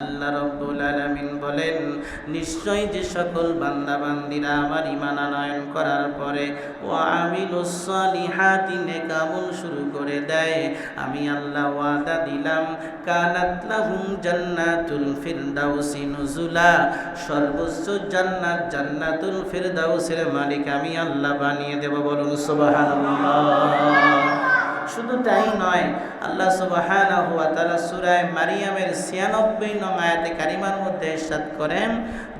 আল্লাহ রব্বুল আলামিন বলেন নিশ্চয় যে সকল বান্দা বান্দিরা আমার আনয়ন করার পরে ও আমিলুস সালিহাতি নেক আমল শুরু করে দেয়। আমি আল্লাহ ওয়াদা দিলাম, কানাত লাহুম জান্নাতুল ফিরদাউসি নুজুলা, সর্বোচ্চ জান্নাত জান্নাতুল ফিরদাউসের মালিক আমি আল্লাহ বানিয়ে দেব বলুন সুবহানাল্লাহ। শুধু তাই নয় আল্লাহ সুবহানাহু ওয়া তাআলা সূরা মারিয়ামের 96 নং আয়াতে কারিমার মধ্যে ইরশাদ করেন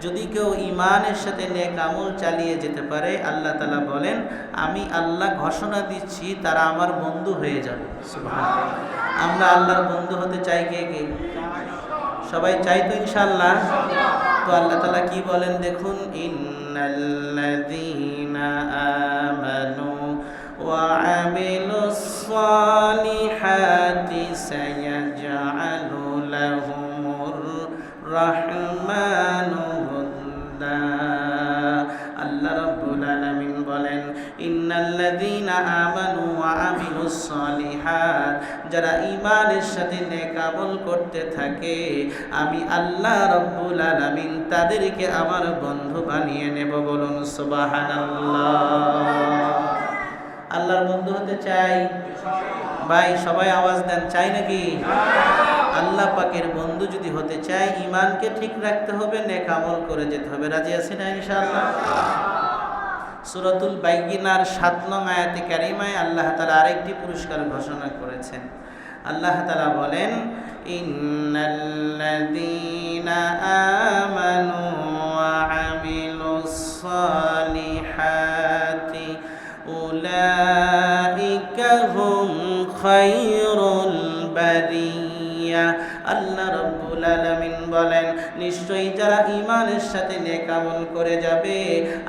যদি কেউ ইমানের সাথে নেক আমল চালিয়ে যেতে পারে আল্লাহ তালা বলেন আমি আল্লাহ ঘোষণা দিচ্ছি তারা আমার বন্ধু হয়ে যাবে। আমরা আল্লাহর বন্ধু হতে চাই কে কে? সবাই চাই তো ইনশাল্লাহ তো আল্লাহ তালা কি বলেন দেখুন? ইন্নাল্লাযীনা আমানু যারা সাথে নেক আমল করতে থাকে। আমি আল্লাহ রাব্বুল আলামিন তাদেরকে আমার বন্ধু বানিয়ে নেব বলুন সুবহানাল্লাহ। আল্লাহর বন্ধু হতে চাই? ভাই, সবাই আওয়াজ দেন, চাই নাকি? আল্লাহ পাকের বন্ধু যদি হতে চাই ইমানকে ঠিক রাখতে হবে নেক আমল করে যেতে হবে। রাজি আছি না ইনশাআল্লাহ? সুরাতুল বাইগিনার সাত নং আয়াতে কারিমায় আল্লাহ তাআলা আরেকটি পুরস্কার ঘোষণা করেছেন। আল্লাহ তালা বলেন ইন্নাল্লাযীনা সাথে নেক আমল করে যাবে।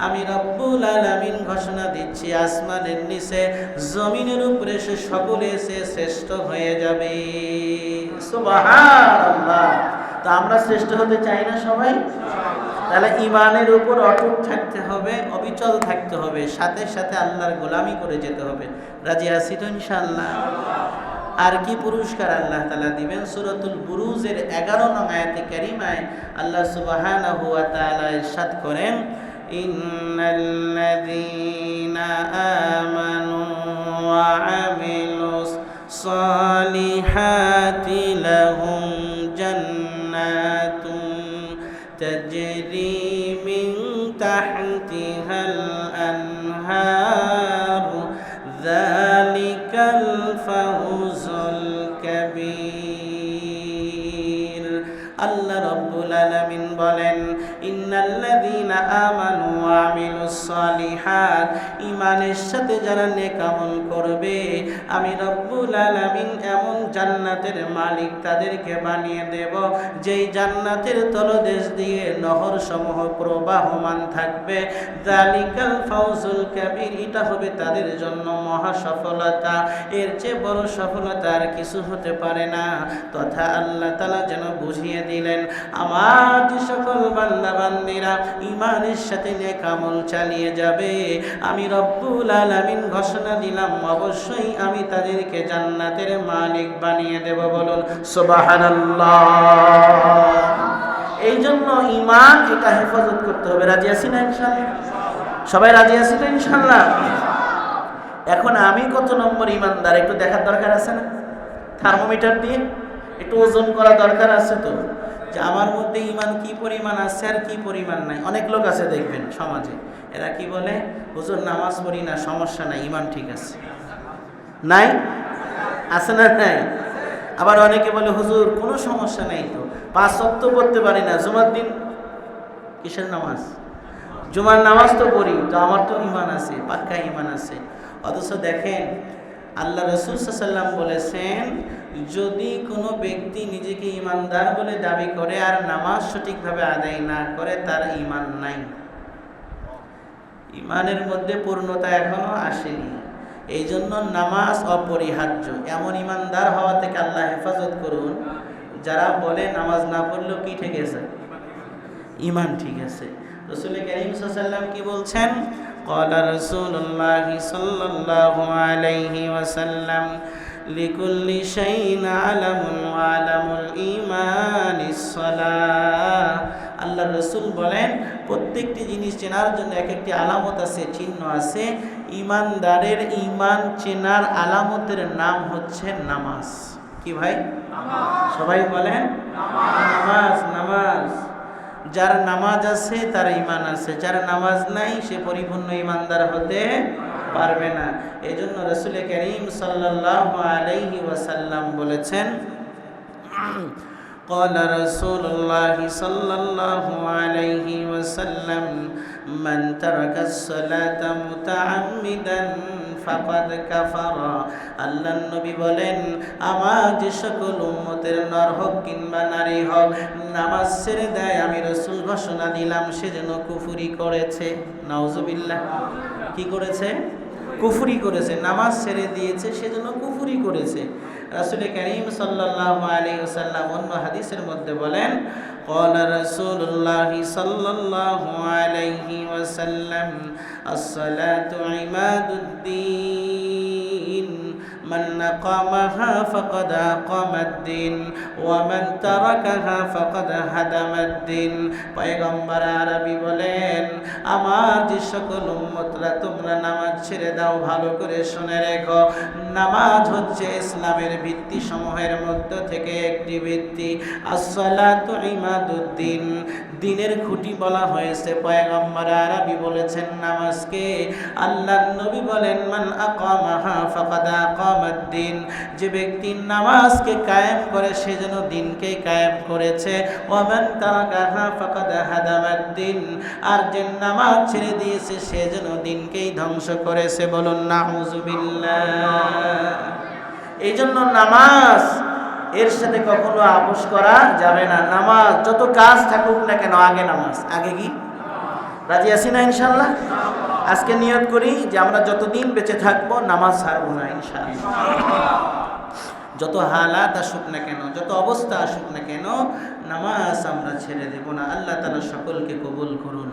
আমি রব্বুল আলামিন ঘোষণা দিচ্ছি, আসমানের নিচে, জমিনের উপরে সে সকলে সে শ্রেষ্ঠ হয়ে যাবে। তো আমরা শ্রেষ্ঠ হতে চাই না সবাই? তাহলে ইমানের উপর অটুট থাকতে হবে, অবিচল থাকতে হবে। সাথে সাথে আল্লাহর গোলামি করে যেতে হবে। রাজি আছি তো ইনশাআল্লাহ? আর কি পুরস্কার আল্লাহ তালা দিবেন? সুরতুল বুরুজের এগারো নং আয়াতে কারিমায় আল্লাহ সুবাহান হুয়া তালা ইরশাদ করেন, ইন্নাল্লাযীনা আমানু ওয়া আমানু আমিলুস সালিহাত। ইমানের সাথে যারা নেক আমল করবে আমি রব্বুল আলামিন এমন জান্নাতের মালিক তাদেরকে বানিয়ে দেব। যেই জান্নাতের তলদেশ দিয়ে নহর সমূহ প্রবাহমান থাকবে। জালিকাল ফাউজুল কাবীর, এটা হবে তাদের জন্য মহা সফলতা। এর চেয়ে বড় সফলতা আর কিছু হতে পারে না। তথা আল্লাহ তাআলা যেন বুঝিয়ে দিলেন, আমার যে সকল বান্দা বান্দিরা ইমানের সাথে নেক আমল চালিয়ে যাবে, আমি রব্বুল আলামিন ঘোষণা দিলাম, অবশ্যই আমি তাদেরকে জান্নাতের মালিক বানিয়ে দেব বলুন, সুবহানাল্লাহ। এই জন্য ইমান এটা হেফাজত করতে হবে। রাজি আছি না সবাই রাজি আছি না ইনশাআল্লাহ? এখন আমি কত নম্বর ইমানদার একটু দেখার দরকার আছে না? থার্মোমিটার দিয়ে একটু ওজন করা দরকার আছে তো? যে আমার মধ্যে ইমান কি পরিমাণ আছে আর কি পরিমাণ নাই? অনেক লোক আছে দেখবেন সমাজে, এরা কি বলে, হুজুর নামাজ পড়ি না, সমস্যা নাই ইমান ঠিক আছে। নাই? আছে না নাই? আবার অনেকে বলে, হুজুর, কোনো সমস্যা নেই তো। পাঁচ সপ্ত পড়তে পারি না। জুমার দিন কিসের নামাজ? জুমার নামাজ তো পড়ি, তো আমার তো ইমান আছে, পাক্কা ইমান আছে। অথচ দেখেন, আল্লাহ রসুল সাল্লাম বলেছেন, যদি কোনো ব্যক্তি নিজেকে ইমানদার বলে দাবি করে আর নামাজ সঠিকভাবে আদায় না করে, তার ইমান নাই। ইমানের মধ্যে পূর্ণতা এখনও আসেনি। এই জন্য নামাজ অপরিহার্য এমন ইমানদার হওয়া থেকে আল্লাহ হেফাজত করুন যারা বলে নামাজ না পড়লেও কি ঠিক আছে ইমান ঠিক আছে রসুল করিম সাল্লাম কি বলছেন قال رسول الله صلى الله عليه وسلم লিকুল্লি শাইইন আলামুন ওয়া আলামুল ঈমানিস সালাহ আল্লাহ রসুল বলেন প্রত্যেকটি জিনিস চেনার জন্য এক একটি আলামত আছে চিহ্ন আছে ইমানদারের ইমান চেনার আলামতের নাম হচ্ছে নামাজ কি ভাই সবাই বলেন নামাজ নামাজ যার নামাজ আছে তার ইমান আছে যার নামাজ নাই সে পরিপূর্ণ ইমানদার হতে পারবে না এই জন্য রসুল করিম সাল্লাহ আলাইহি ওয়াসাল্লাম বলেছেন قال رسول الله صلى الله عليه وسلم من ترك الصلاة متعمدا ফাকাদ কাফারা আল্লাহ নবী বলেন আমার যে সকল উম্মতের নর হোক কিংবা নারী হোক নামাজ ছেড়ে দেয় আমি রসুল ঘোষণা দিলাম সে যেন কুফুরি করেছে নাউজুবিল্লাহ কি করেছে কুফুরি করেছে নামাজ ছেড়ে দিয়েছে সেজন্য কুফুরি করেছে রাসুল করিম সাল্লাহ আলী সাল্লাম অন্য হাদিসের মধ্যে বলেন قال رسول الله صلى الله عليه وسلم الصلاة عماد الدين من أقامها فقد أقام الدين ومن تركها فقد هدم الدين পয়গম্বর আরবি বলেন আমার যে সকল উম্মতরা তোমরা নামাজ ছেড়ে দাও ভালো করে শুনে রেখো নামাজ হচ্ছে ইসলামের ভিত্তি সমূহের মধ্য থেকে একটি ভিত্তি আসসালাতু ইমাদুদ্দিন দিনের খুঁটি বলা হয়েছে। পয়গম্বর আরবি বলেছেন নামাজকে। আল্লাহ নবী বলেন, মান আকামাহা ফাকাদ যে ব্যক্তি নামাজকে কায়েম করে, সে যেন দিনকে কায়েম করেছে। ওয়ামান তারাকাহা ফাকাদ হাদামাদ্দিন। আর যে নামাজ ছেড়ে দিয়েছে, সে যেন দিনকেই ধ্বংস করেছে। বলুন, নাউজুবিল্লাহ। এই জন্য নামাজ এর সাথে কখনো আপোষ করা যাবে না। নামাজ, যত কাজ থাকুক না কেন, আগে নামাজ। আগে কি? রাজি আছি না ইনশাল্লাহ আজকে নিয়ত করি যে আমরা যতদিন বেঁচে থাকব, নামাজ ছাড়বো না ইনশাল্লাহ যত হালাত আসুক না কেন, যত অবস্থা আসুক না কেন, নামাজ আমরা ছেড়ে দেব না। আল্লাহ তালা সকলকে কবুল করুন।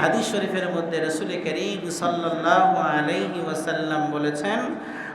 হাদিস শরীফের মধ্যে রসুল করিম সাল্লাহ আলাইহি ওয়াসাল্লাম বলেছেন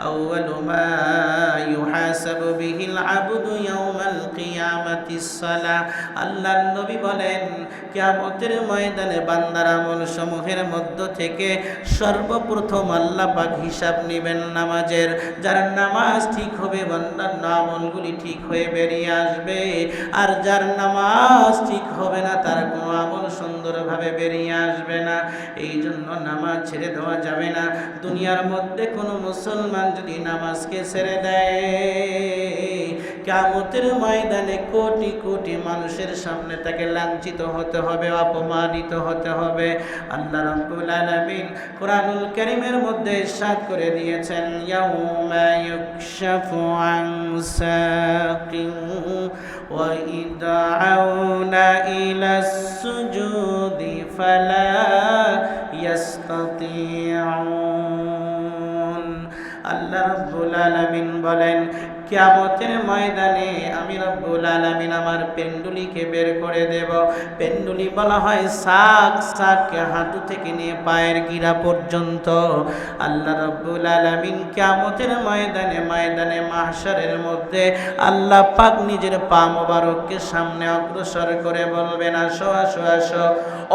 أول ما يحاسب به العبد يوم القيامة الصلاة আল্লাহ নবী বলেন কিয়ামতের ময়দানে বান্দার আমল সমূহের মধ্য থেকে সর্বপ্রথম আল্লাহ পাক হিসাব নেবেন নামাজের যার নামাজ ঠিক হবে বান্দার আমলগুলি ঠিক হয়ে বেরিয়ে আসবে আর যার নামাজ ঠিক হবে না তার কোনো আমল সুন্দরভাবে বেরিয়ে আসবে না এই জন্য নামাজ ছেড়ে দেওয়া যাবে না দুনিয়ার মধ্যে কোনো মুসলমান যদি নামাজকে ছেড়ে দেয় কামতের ময়দানে কোটি কোটি মানুষের সামনে তাকে লাঞ্ছিত হতে হবে, অপমানিত হতে হবে। আল্লাহ রাব্বুল আলামিন কোরআনুল কারীমের মধ্যে ইরশাদ করে দিয়েছেন, ইয়াউমা ইউকশাফু আন সাকিন ওয়া ইদআউনা ইলাস সুজুদি ফালা ইয়াস্তাতিউন। আল্লাহ রাব্বুল আলামিন বলেন, কিয়ামতের ময়দানে আমি রব্বুল আলামিন আমার পেন্ডুলিকে বের করে দেব। পেন্ডুলি বলা হয় শাক, শাককে হাঁটু থেকে নিয়ে পায়ের গিরা পর্যন্ত। আল্লাহ রব্বুল আলামিন কিয়ামতের ময়দানে ময়দানে মাহশারের মধ্যে আল্লাহ পাক নিজের পা মোবারককে সামনে অগ্রসর করে বলবেন, আসো আসো আসো।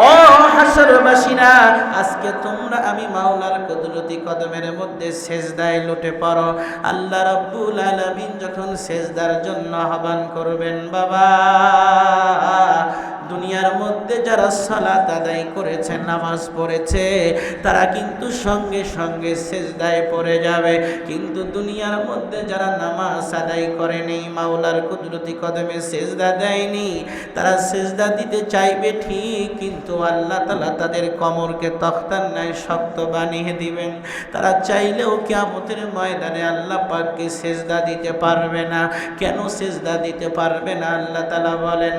ও হাসরবাসীরা, আজকে তোমরা আমি মাওলার কুদরতি কদমের মধ্যে সেজদায় লুটে পড়ো। আল্লাহ রাব্বুল আলামিন যখন সেজদার জন্য আহ্বান করবেন বাবা দুনিয়ার মধ্যে যারা সালাত আদায় করেছে, নামাজ পড়েছে, তারা কিন্তু সঙ্গে সঙ্গে সেজদায় পড়ে যাবে। কিন্তু দুনিয়ার মধ্যে যারা নামাজ আদায় করেনি মাওলার কুদরতি কদমে সেজদা দেয়নি, তারা সেজদা দিতে চাইবে ঠিক, কিন্তু আল্লাহ তালা তাদের কমরকে তখতার ন্যায় শক্ত বানিয়ে দিবেন। তারা চাইলেও কেমতের ময়দানে আল্লাহ পাককে সেজদা দিতে পারবে না। কেন সেজদা দিতে পারবে না? আল্লাহ তালা বলেন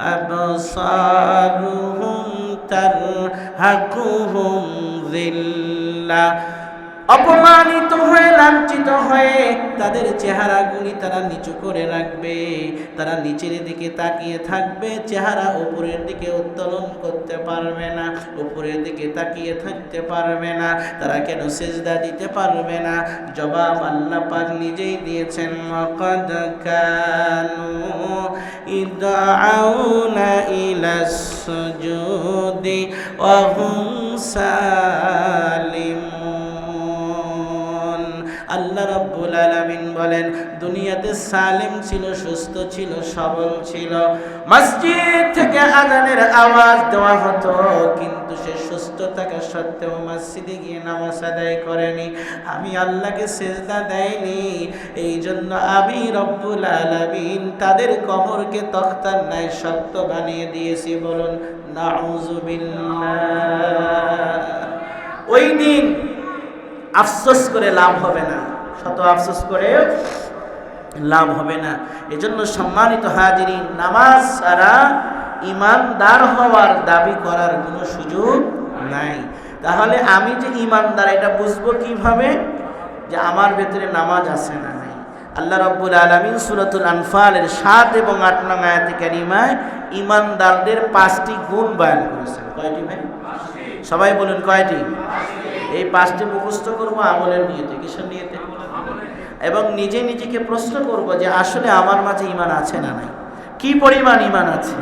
أبصارهم ترهقهم ذلة অপমানিত হয়ে, লাঞ্ছিত হয়ে তাদের চেহারা গুলি তারা নিচু করে রাখবে। তারা নিচের দিকে তাকিয়ে থাকবে, চেহারা উপরের দিকে উত্তোলন করতে পারবে না, উপরের দিকে তাকিয়ে থাকতে পারবে না, তারা কেন সেজদা দিতে পারবে না? জবাব আল্লাহ পাক নিজেই দিয়েছেন মকদ কানু ইদআউনা ইলাস সুজুদি ওয়া হুম সালিমুন আল্লাহ রাব্বুল আলামিন বলেন, দুনিয়াতে সালিম ছিল, সুস্থ ছিল, সবল ছিল। মসজিদ থেকে আজানের আওয়াজ দেওয়া হতো, কিন্তু সে সুস্থ থাকা সত্ত্বেও মসজিদে গিয়ে নামাজ আদায় করেনি। আমি আল্লাহকে সেজদা দেয়নি এই জন্য আমি রব্বুল আলামিন তাদের কবরকে তখতার ন্যায় শক্ত বানিয়ে দিয়েছি। বলুন, নাউজুবিল্লাহ। ওই দিন আফসোস করে লাভ হবে না। শত আফসোস করে লাভ হবে না। এজন্য সম্মানিত হাজিরিন, নামাজ ছাড়া ইমানদার হওয়ার দাবি করার কোনো সুযোগ নাই। তাহলে আমি যে ইমানদার, এটা বুঝব কীভাবে? যে আমার ভেতরে নামাজ আছে না নাই। আল্লাহ রব্বুল আলমিন সুরতুল আনফালের সাত এবং আট নং আয়াতে কারিমায় ইমানদারদের পাঁচটি গুণ বয়ান করেছেন। কয়টি ভাই? সবাই বলুন কয়টি? এই পাঁচটি মুখস্থ করব আমলের নিয়তে, কিসের নিয়তে? এবং নিজে নিজেকে প্রশ্ন করব যে আসলে আমার মাঝে ইমান আছে না নাই? কি পরিমাণ ইমান আছে?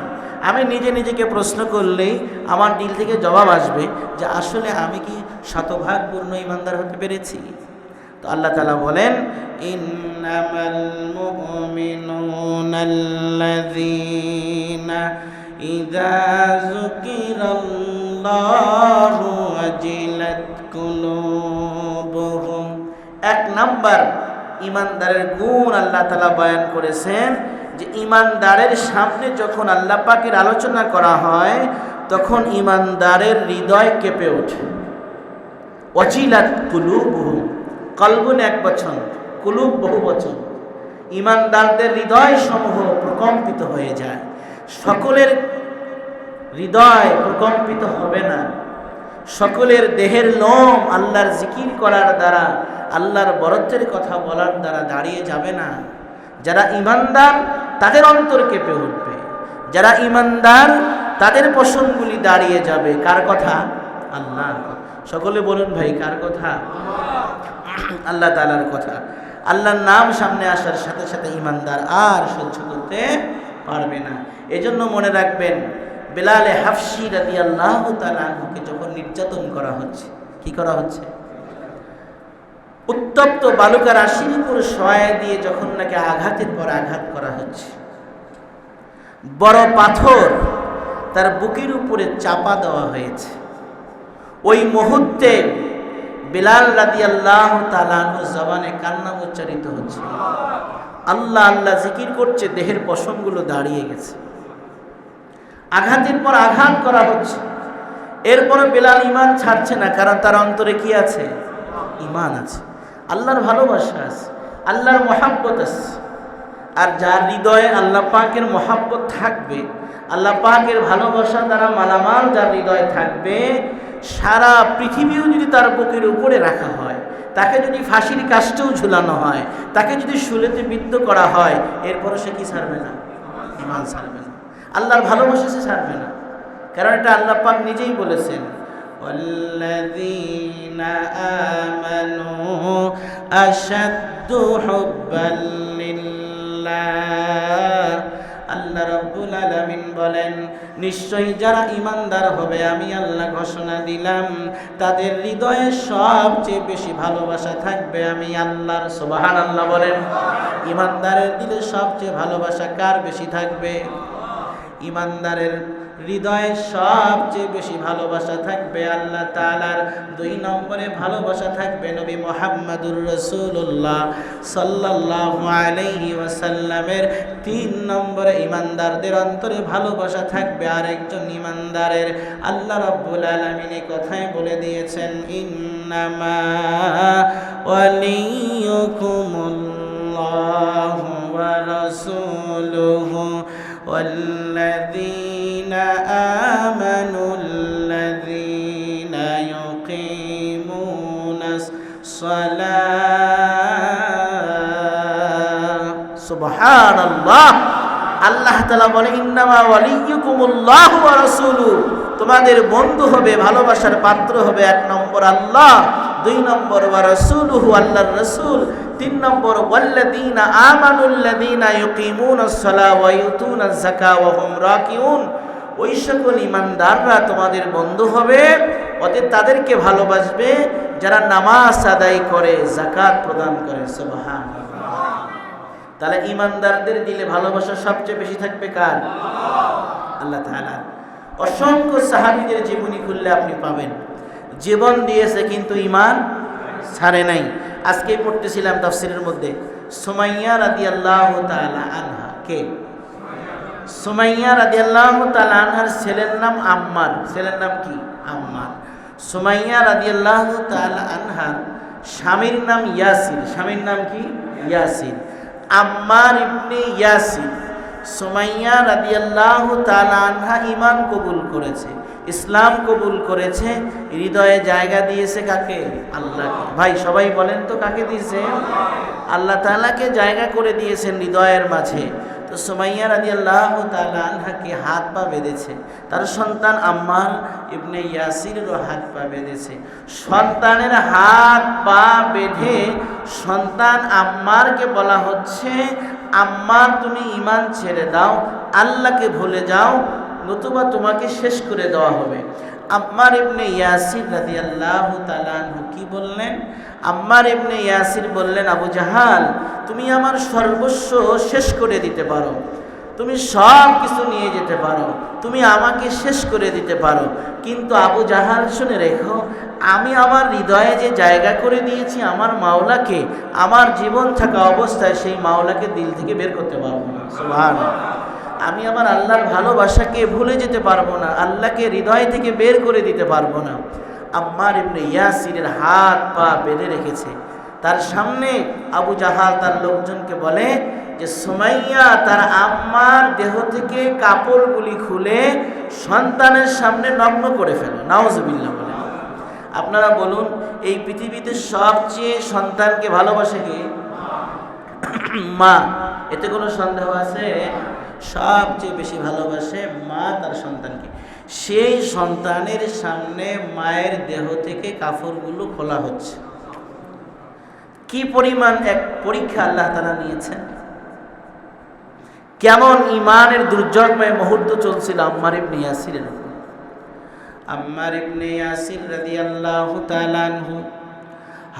আমি নিজে নিজেকে প্রশ্ন করলেই আমার দিল থেকে জবাব আসবে যে আসলে আমি কি শতভাগ পূর্ণ ইমানদার হতে পেরেছি? তো আল্লাহ তালা বলেন, ইন্নামাল এক নাম্বার, ইমানদারের গুণ আল্লাহ তালা বয়ান করেছেন যে ইমানদারের সামনে যখন আল্লাহ পাকের আলোচনা করা হয়, তখন ইমানদারের হৃদয় কেঁপে ওঠে। অচিলাত কুলুবুহুম, কলবুন এক বচন, কুলুব বহু বচন। ইমানদারদের হৃদয় সমূহ প্রকম্পিত হয়ে যায়। সকলের হৃদয় প্রকম্পিত হবে না। সকলের দেহের লোম আল্লাহর জিকির করার দ্বারা, আল্লাহর বরত্বের কথা বলার দ্বারা দাঁড়িয়ে যাবে না। যারা ইমানদার তাদের অন্তর কেঁপে উঠবে। যারা ইমানদার তাদের পশমগুলি দাঁড়িয়ে যাবে। কার কথা? আল্লাহ সকলে বলুন ভাই, কার কথা? আল্লাহ তালার কথা। আল্লাহর নাম সামনে আসার সাথে সাথে ইমানদার আর সহ্য করতে পারবে না। এজন্য মনে রাখবেন বেলালে হাফসি রাদি আল্লাহ তালুকে যখন নির্যাতন করা হচ্ছে, কি করা হচ্ছে? উত্তপ্ত বালুকার আশির উপর সহায় দিয়ে যখন নাকি আঘাতের পর আঘাত করা হচ্ছে, বড় পাথর তার বুকের উপরে চাপা দেওয়া হয়েছে। ওই মুহূর্তে বিলাল রাদি আল্লাহ তালানু জবানে কান্না উচ্চারিত হচ্ছে। আল্লাহ আল্লাহ জিকির করছে, দেহের পশমগুলো দাঁড়িয়ে গেছে। আঘাতের পর আঘাত করা হচ্ছে। এরপরে বেলাল ইমান ছাড়ছে না, কারণ তার অন্তরে কি আছে? ইমান আছে। আল্লাহর ভালোবাসা আছে, আল্লাহর মহাব্বত আছে। আর যার হৃদয়ে আল্লাহ পাকের মহাব্বত থাকবে, আল্লাহ পাকের ভালোবাসা দ্বারা মালামাল যার হৃদয়ে থাকবে, সারা পৃথিবীও যদি তার বুকের উপরে রাখা হয়, তাকে যদি ফাঁসির কাজটাও ঝুলানো হয়, তাকে যদি শুলেতে বিদ্ধ করা হয় এরপরে সে কি ছাড়বে না? ইমান ছাড়বে না। আল্লাহর ভালোবাসা সে ছাড়বে না কারণ এটা আল্লাহ পাক নিজেই বলেছেন والذين آمنوا أشد حبا لله আল্লাহ রব্বুল আলামিন বলেন নিশ্চয়ই যারা ইমানদার হবে আমি আল্লাহ ঘোষণা দিলাম তাদের হৃদয়ে সবচেয়ে বেশি ভালোবাসা থাকবে আমি আল্লাহর সুবহান আল্লাহ বলেন ইমানদারের দিলে সবচেয়ে ভালোবাসা কার বেশি থাকবে ইমানদারের হৃদয়ে সবচেয়ে বেশি ভালোবাসা থাকবে আল্লাহ তালার দুই নম্বরে ভালোবাসা থাকবে নবী মোহাম্মদুর রসুল্লাহ সাল্লাহ আলাইহি ওয়াসাল্লামের। তিন নম্বরে ইমানদারদের অন্তরে ভালোবাসা থাকবে আরেকজন ইমানদারের। আল্লাহ রব্বুল আলমিন কথাই বলে দিয়েছেন, ইন্নামা ওয়ালিয়ুকুমুল্লাহ ওয়া والذين آمنوا الذين يقيمون সুবহানাল্লাহ আল্লাহ তাআলা বলে ইন্নামা ওয়ালিয়ুকুমুল্লাহ ওয়া রাসূলু তোমাদের বন্ধু হবে ভালোবাসার পাত্র হবে এক নম্বর আল্লাহ দুই নম্বর, ওয়া রাসূলুহু আল্লাহর রাসূল তিন নম্বর, ওয়াল্লাযীনা আমানুল্লাযীনা ইউকিমুনাস সালাহ ওয়া ইউতুনাজ যাকাত ওয়া হুম রাকিউন ওই সকল ইমানদাররা তোমাদের বন্ধু হবে, অতএব তাদেরকে ভালোবাসবে, যারা নামাজ আদায় করে জাকাত প্রদান করে সুবহান তাহলে ইমানদারদের দিলে ভালোবাসা সবচেয়ে বেশি থাকবে কার? আল্লাহ তাআলা। অসংখ্য সাহাবীদের জীবনী খুললে আপনি পাবেন। জীবন দিয়েছে কিন্তু ইমান ছাড়ে নাই। আজকেই পড়তেছিলাম তাফসিরের মধ্যে, সুমাইয়া রাদিয়াল্লাহু তাআলা আনহা। কে? সোমাইয়া রাদিয়াল্লাহু তাআলা আনহার ছেলের নাম আম্মার। ছেলের নাম কি? আম্মার। সোমাইয়া রাদিয়াল্লাহু তাআলা আনহার স্বামীর নাম ইয়াসির। স্বামীর নাম কি? ইয়াসির। আম্মার ইবনে ইয়াসির। সুমাইয়া রাদিয়াল্লাহু তাআলা আনহা ইমান কবুল করেছে। ইসলাম কবুল করেছে, হৃদয়ে জায়গা দিয়েছে কাকে? আল্লাহকে। ভাই, সবাই বলেন তো কাকে দিয়েছে? আল্লাহ তাআলাকে জায়গা করে দিয়েছেন হৃদয়ের মাঝে। তো সুমাইয়া রাদিয়াল্লাহু তাআলা আনহাকে হাত পা বেঁধেছে। তার সন্তান আম্মার ইবনে ইয়াসিরেরও হাত পা বেঁধেছে। সন্তানের হাত পা বেঁধে সন্তান আম্মারকে বলা হচ্ছে, আম্মার, তুমি ইমান ছেড়ে দাও, আল্লাহকে ভুলে যাও নতুবা তোমাকে শেষ করে দেওয়া হবে। আম্মার ইবনে ইয়াসির রাদিয়াল্লাহু তাআলা আনহু কি বললেন? আম্মার ইবনে ইয়াসির বললেন, আবু জাহাল, তুমি আমার সর্বস্ব শেষ করে দিতে পারো। তুমি সব কিছু নিয়ে যেতে পারো। তুমি আমাকে শেষ করে দিতে পারো। কিন্তু আবু জাহাল, শুনে রেখো, আমি আমার হৃদয়ে যে জায়গা করে দিয়েছি, আমার মাওলাকে, আমার জীবন থাকা অবস্থায় সেই মাওলাকে দিল থেকে বের করতে পারব না। আমি আমার আল্লাহর ভালোবাসাকে ভুলে যেতে পারব না, আল্লাহকে হৃদয় থেকে বের করে দিতে পারব না। আম্মার ইবনে ইয়াসিরের হাত পা বেঁধে রেখেছে। তার সামনে আবু জাহাল তার লোকজনকে বলে যে, সুমাইয়া, তার আম্মার দেহ থেকে কাপড়গুলি খুলে সন্তানের সামনে নগ্ন করে ফেলো। নাওজবিল্লা বলে। আপনারা বলুন, এই পৃথিবীতে সবচেয়ে সন্তানকে ভালোবাসে কি? মা। এতে কোনো সন্দেহ আছে? সবচেয়ে বেশি ভালোবাসে মা তার সন্তানকে। সেই সন্তানের সামনে মায়ের দেহ থেকে কাপড়গুলো খোলা হচ্ছে। কি পরিমাণ এক পরীক্ষা আল্লাহ তারা নিয়েছেন। কেমন ইমানের দুর্যোগময় মুহূর্ত চলছিল আম্মার ইবনে ইয়াসিরের আম্মার ইবনে ইয়াসির রাদিয়াল্লাহু তাআলা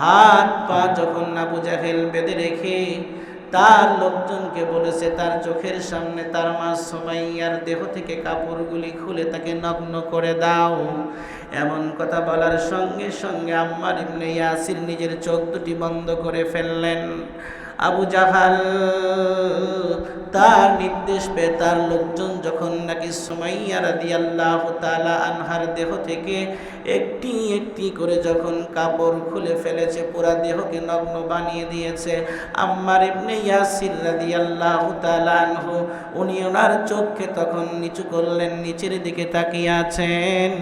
হাত পা যখন আবু জাহেল বেঁধে রেখে তার লোকজনকে বলেছে, তার চোখের সামনে তার মা সোমাইয়ার দেহ থেকে কাপড়গুলি খুলে তাকে নগ্ন করে দাও। এমন কথা বলার সঙ্গে সঙ্গে আম্মার ইবনে ইয়াসির নিজের চোখ দুটি বন্ধ করে ফেললেন। আবু জাহাল তার নির্দেশ পেয়ে তার লোকজন যখন নাকি সুমাইয়া রাদিয়াল্লাহু তাআলা আনহার দেহ থেকে একটি একটি করে যখন কাপড় খুলে ফেলেছে, পুরা দেহকে নগ্ন বানিয়ে দিয়েছে। আম্মার এমনি ইয়াসির রাদিয়াল্লাহু তাআলা আনহু, উনি ওনার চোখকে তখন নিচু করলেন, নিচের দিকে তাকিয়ে আছেন।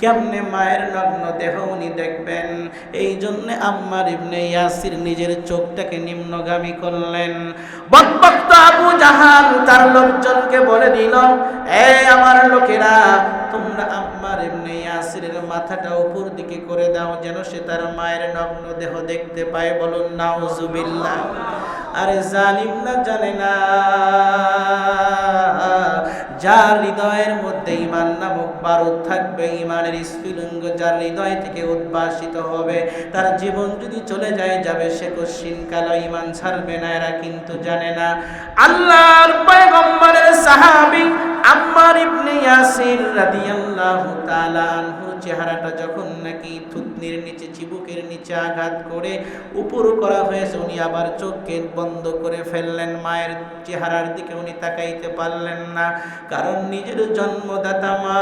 কেমনে মায়ের নগ্ন দেহ উনি দেখবেন? এই জন্যে আম্মার ইবনে ইয়াসির নিজের চোখটাকে নিম্নগামী করলেন। বদবক্ত আবু জাহাল তার লোকজনকে বলে দিল, এ আমার লোকেরা, তোমরা আমার এমনি আসিরের মাথাটা উপর দিকে করে দাও, যেন সে তার মায়ের নগ্ন দেহ দেখতে পায়। বলুন, নাউজুবিল্লাহ। আরে জানিম না জানে না। যার হৃদয়ের মধ্যে ইমান নামক বারুদ থাকবে ইমানের স্ফুলিঙ্গ যার হৃদয় থেকে উদ্ভাসিত হবে, তার জীবন যদি চলে যায়, যাবে সে কশিন কালো ইমান ছাড়বে না, এরা কিন্তু জানে না। আল্লাহর পয়গম্বরের সাহাবী আম্মার ইবনে ইয়াসির রাদিয়াল্লাহু তাআলা চেহারাটা যখন নাকি থুতনির নিচে, চিবুকের নিচে আঘাত করে উপর করা হয়েছে, উনি আবার চোখকে বন্ধ করে ফেললেন, মায়ের চেহারার দিকে উনি তাকাইতে পারলেন না। কারণ নিজের জন্মদাতা মা।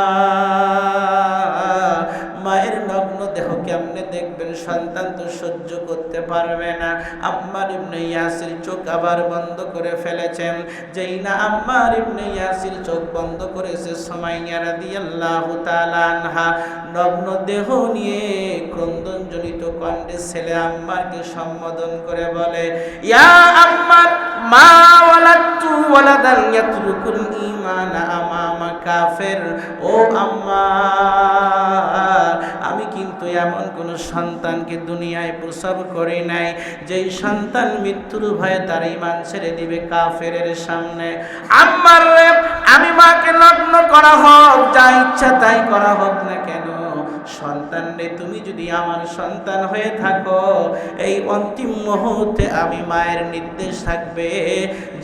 মায়ের নগ্ন দেহ কেমনে দেখবেন? সন্তান তো সহ্য করতে পারবে না। আম্মার ইবনে ইয়াসির চোখ আবার বন্ধ করে ফেলেছেন। যেই না আম্মার ইবনে ইয়াসির চোখ বন্ধ করেছে সুমাইয়া রাদিয়াল্লাহু তাআলা আনহা। নগ্ন দেহ নিয়ে ক্রন্দনজনিত কণ্ঠে ছেলে আম্মারকে সম্বোধন করে বলে, ইয়া আম্মার, মা ওয়ালাদতু ওয়ালাদান ইয়াতরুকুল ঈমানা আমামা কাফের। ও আম্মা আমি কিন্তু এমন কোন সন্তানকে দুনিয়ায় প্রসব করি নাই, যেই সন্তান মৃত্যুর ভয়ে তার ইমান ছেড়ে দিবে কাফেরের সামনে। আম্মার আমি মাকে লগ্ন করা হোক, যা ইচ্ছা তাই করা হোক না কেন। সন্তান রে, তুমি যদি আমার সন্তান হয়ে থাকো, এই অন্তিম মুহূর্তে আমি মায়ের নির্দেশ থাকবে।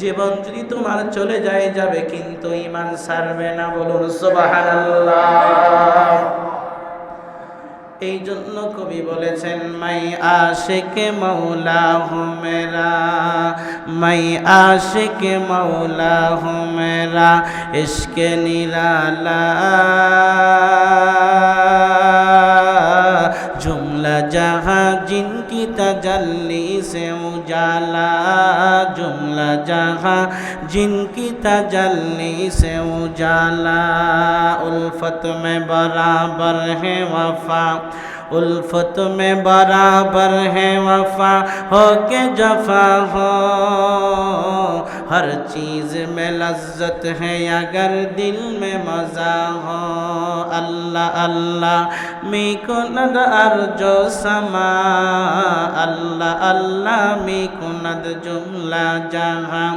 জীবন যদি তোমার চলে যায়, যাবে কিন্তু ইমান সারবে না বলুন, সুবহানাল্লাহ। এই জন্য কবি বলেছেন মাই আশেকে মৌলা হুমেরা মাই আশেকে মৌলা হুমেরা ইশকে নিরালা। जुमला जहाँ जिनकी तजल्ली से उजाला, जुमला जहाँ जिनकी तजल्ली से उजाला। उल्फत में बराबर है वफा, उल्फत में बराबर है वफा हो के जफा हो। ہر چیز میں لذت ہے اگر دل میں مزہ ہو اللہ اللہ می کند ارجو سما اللہ اللہ می کند جملہ جہاں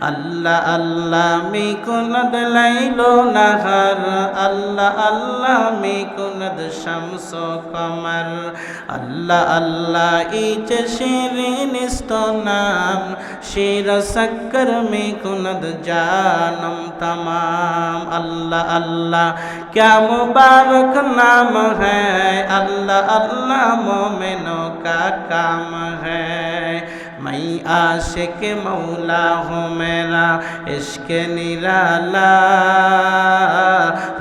اللہ اللہ می کند لیل و نہر اللہ اللہ می کند شمس و قمر اللہ اللہ ایچ شیرین استو نام شیر سکر कुनद जानम तमाम। अल्लाह अल्लाह, क्या मुबारक नाम है? अल्लाह अल्लाह मोमिनों का काम है। মাই আশেক মৌলা হোমেরা ইশকে নিরালা।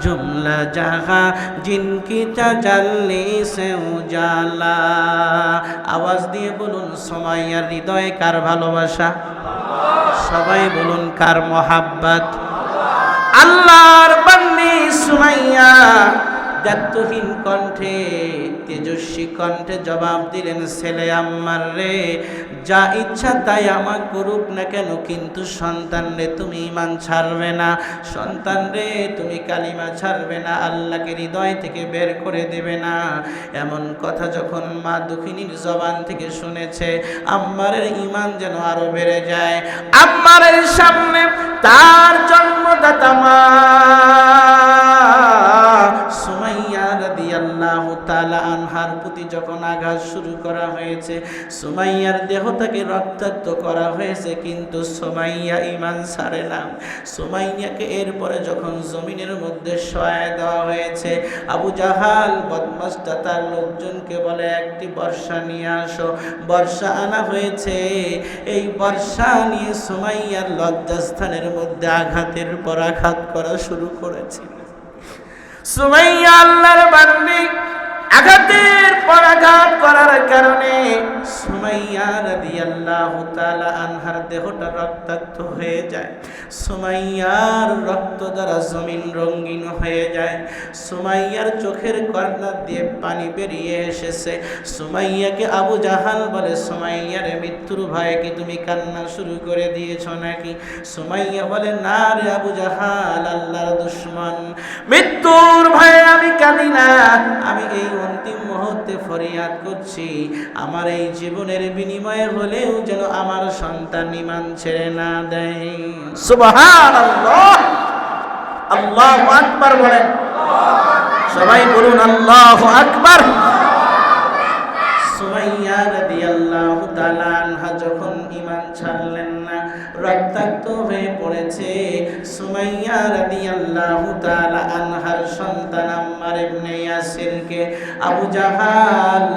জুমলা জাহা জিনকি চালি সে উজালা। আওয়াজ দিয়ে বলুন সময় আর হৃদয়ে কার ভালোবাসা? সবাই বলুন কার মহাব্বাত? আল্লাহর বন্দি সুমাইয়া দায়িত্বহীন কণ্ঠে, তেজস্বী কণ্ঠে জবাব দিলেন, ছেলে আম্মার রে, যা ইচ্ছা তাই আমার করুক না কেন, কিন্তু সন্তান রে, তুমি ইমান ছাড়বে না। সন্তান রে, তুমি কালিমা ছাড়বে না, আল্লাহকে হৃদয় থেকে বের করে দেবে না। এমন কথা যখন মা দুঃখিনীর জবান থেকে শুনেছে, আম্মারের ইমান যেন আরও বেড়ে যায়। আম্মারের সামনে তার জন্মদাতা মা। সুমাইয়া রাদিয়াল্লাহু তাআলা আনহার প্রতি যখন আঘাত শুরু করা হয়েছে, সুমাইয়ার দেহটাকে রক্তাক্ত করা হয়েছে, কিন্তু সুমাইয়া ইমান ছাড়ে না। সুমাইয়াকে এরপরে যখন জমিনের মধ্যে সহায় দেওয়া হয়েছে, আবু জাহাল বদমাসটা তার লোকজনকে বলে, একটি বর্ষা নিয়ে আসো। বর্ষা আনা হয়েছে। এই বর্ষা নিয়ে সুমাইয়ার লজ্জাস্থানের মধ্যে আঘাতের পর আঘাত করা শুরু করেছে সুমাইয়া আল্লাহর বান্দি। আঘাতের পর আঘাত করার কারণে সুমাইয়া রাদিয়াল্লাহু তাআলা আনহার দেহটা রক্তাক্ত হয়ে যায়। সুমাইয়ার রক্ত দ্বারা জমিন রঙিন হয়ে যায়। সুমাইয়ার চোখের কর্নার দিয়ে পানি বেরিয়ে এসেছে। সুমাইয়াকে আবু জাহাল বলে, সুমাইয়ার মৃত্যুর ভয়ে কি তুমি কান্না শুরু করে দিয়েছ নাকি? সুমাইয়া বলে, না রে আবু জাহাল, আল্লাহর দুশ্মন। মৃত্যুর ভয়ে আমি কাঁদি না। আমি এই অন্তিম মুহূর্তে ফরিয়াদ করছি। আমার এই জীবনের বিনিময়ে হলেও যেন আমার সন্তান ইমান ছেড়ে না দেয়। আল্লাহু আকবার বলেন। সবাই বলুন, আল্লাহু আকবার। সুমাইয়া রাদিয়াল্লাহু তাআলা যখন ইমান ছাড়লেন না, রক্তাক্ত হয়ে পড়েছে সুমাইয়া রাদিয়াল্লাহু তাআলা আনহার সন্তান আম্মার ইবনে ইয়াসিরকে আবু জাহাল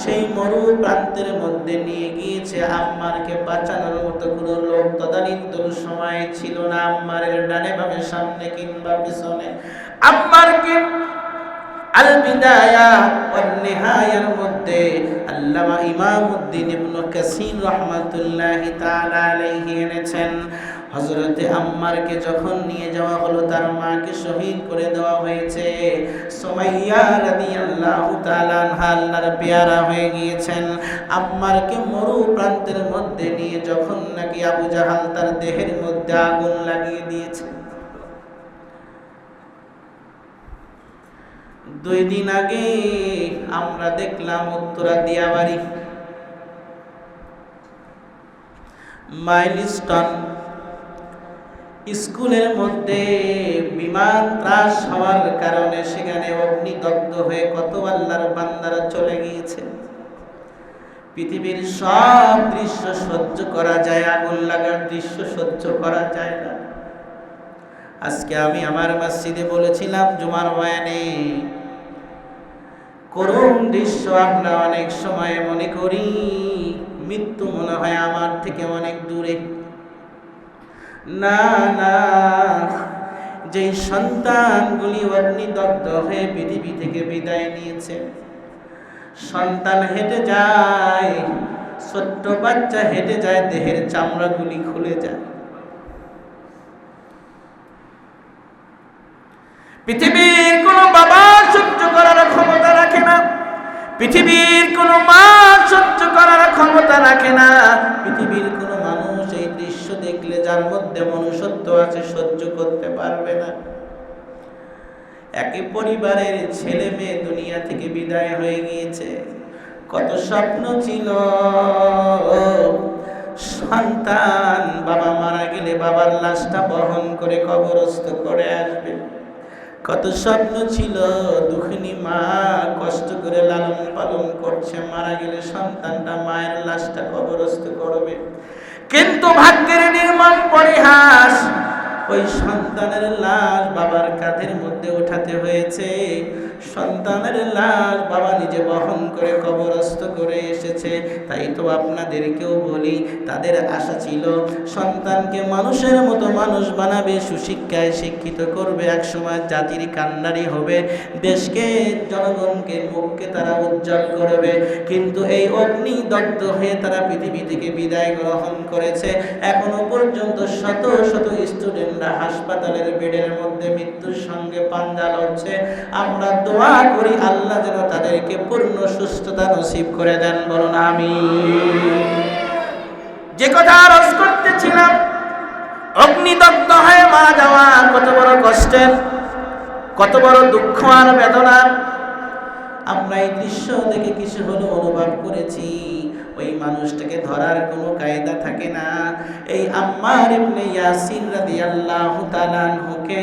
সেই মরু প্রান্তের মধ্যে নিয়ে গিয়েছে। আম্মারকে বাঁচানোর মতো কোনো লোক তদানীন্তন সময় ছিল না। আম্মারের ডানে বামে, সামনে কিংবা পিছনে। আম্মারকে আল বিদায়া ওয়ান নিহায়ার মধ্যে আল্লামা ইমামউদ্দিন ইবনে কাসির রাহমাতুল্লাহি তাআলা আলাইহি এনেছেন। হজরতে আম্মারকে যখন নিয়ে যাওয়া হলো, তার মাকে শহীদ করে দেওয়া হয়েছে। সুমাইয়া রাদিয়াল্লাহু তাআলা আল্লাহর পেয়ারা হয়ে গিয়েছেন। আম্মারকে মরু প্রান্তের মধ্যে নিয়ে যখন নাকি আবু জাহাল তার দেহের মধ্যে আগুন লাগিয়ে দিয়েছে। দুই দিন আগে আমরা দেখলাম উত্তরা দিয়াবাড়ি, মাইলস্টন স্কুলের মধ্যে বিমান ত্রাস হওয়ার কারণে সেখানে অগ্নিদগ্ধ হয়ে কত আল্লাহর বান্দারা চলে গিয়েছে। পৃথিবীর সব দৃশ্য সহ্য করা যায়, আগুন লাগার দৃশ্য সহ্য করা যায় না। আজকে আমি আমার মসজিদে বলেছিলাম, জুমার বয়ানে করুণ দৃশ্য আমরা অনেক সময় মনে করি, মৃত্যু মনে হয় আমার থেকে অনেক দূরে। না না। যে সন্তানগুলি অগ্নিদগ্ধ হয়ে পৃথিবী থেকে বিদায় নিয়েছে, সন্তান হেঁটে যায়, ছোট্ট বাচ্চা হেঁটে যায়, দেহের চামড়াগুলি খুলে যায়। পৃথিবীর কোনো বাবা সহ্য করার ক্ষমতা রাখে না। পৃথিবীর কোনো মা সহ্য করার ক্ষমতা রাখে না। পৃথিবীর কোনো দেখলে যার মধ্যে মনুষ্যত্ব আছে সহ্য করতে পারবে না। একই পরিবারের ছেলে মেয়ে দুনিয়া থেকে বিদায় হয়ে গিয়েছে। কত স্বপ্ন ছিল। সন্তান, বাবা মারা গেলে বাবার লাশটা বহন করে কবরস্থ করে আসবে। কত স্বপ্ন ছিল, দুঃখিনী মা কষ্ট করে লালন পালন করছে, মারা গেলে সন্তানটা মায়ের লাশটা কবরস্থ করবে। কিন্তু ভাগ্যের নির্মম পরিহাস ওই সন্তানের লাশ বাবার কাঁধের মধ্যে উঠাতে হয়েছে। সন্তানের লাশ বাবা নিজে বহন করে, কবরস্থ করে এসেছে। তাই তো আপনাদেরকেও বলি, তাদের আশা ছিল সন্তানকে মানুষের মতো মানুষ বানাবে, সুশিক্ষায় শিক্ষিত করবে, একসময় জাতির কান্ডারি হবে, দেশকে, জনগণকে, মুখকে তারা উজ্জ্বল করবে। কিন্তু এই অগ্নি দগ্ধ হয়ে তারা পৃথিবী থেকে বিদায় গ্রহণ করেছে। এখনও পর্যন্ত শত শত স্টুডেন্টরা হাসপাতালের বেডের মধ্যে মৃত্যুর সঙ্গে পাঞ্জা লড়ছে। আমরা দোয়া করি আল্লাহ যেন তাদেরকে পূর্ণ সুস্থতা নসিব করে দেন, বলুন আমি যে কথা আরজ করতেছিলাম, অগ্নিদগ্ধ হয়ে মারা যাওয়া কত বড় কষ্টের, কত বড় দুঃখ আর বেদনা আমরা এই দৃশ্য দেখে কিছু হলো অনুভব করেছি। ওই মানুষটাকে ধরার কোনো কায়দা থাকে না। এই আম্মার ইবনে ইয়াসির রাদিয়াল্লাহু তাআলা আনহুকে